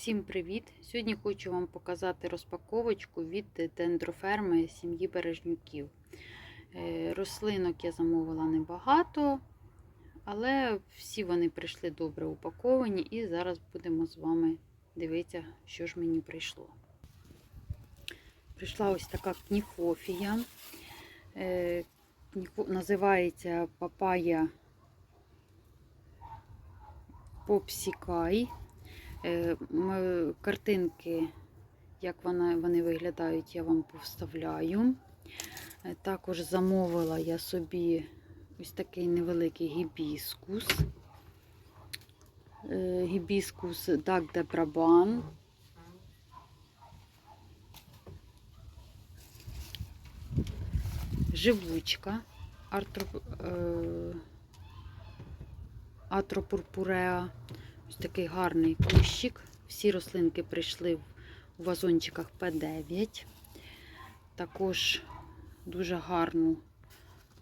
Всім привіт! Сьогодні хочу вам показати розпаковочку від дендроферми сім'ї Бережнюків. Е, Рослинок я замовила небагато, але всі вони прийшли добре упаковані, і зараз будемо з вами дивитися, що ж мені прийшло. Прийшла ось така кніфофія. Е, Називається папая Попсікай. Е, Картинки, як вони виглядають, я вам повставляю. Е, Також замовила я собі ось такий невеликий гібіскус. Е, Гібіскус Дак де Брабан. Живучка. Атропурпуреа. Ось такий гарний кущик. Всі рослинки прийшли у вазончиках П9. Також дуже гарну,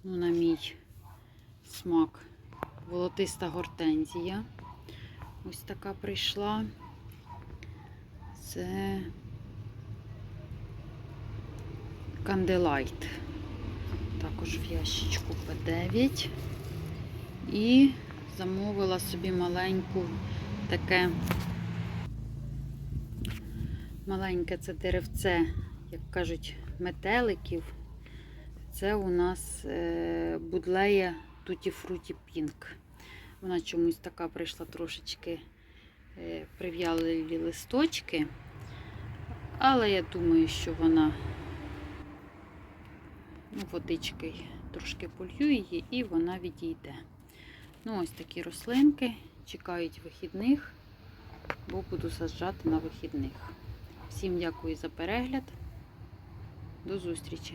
ну, на мій смак, волотиста гортензія. Ось така прийшла. Це канделайт. Також в ящичку П9. І замовила собі маленьку таке маленьке це деревце, як кажуть, метеликів. Це у нас будлея Туті Фруті Пінк. Вона чомусь така прийшла трошечки е, прив'ялі листочки. Але я думаю, що вона ну, водичкою трошки полью її і вона відійде. Ну, ось такі рослинки чекають вихідних, бо буду саджати на вихідних. Всім дякую за перегляд. До зустрічі!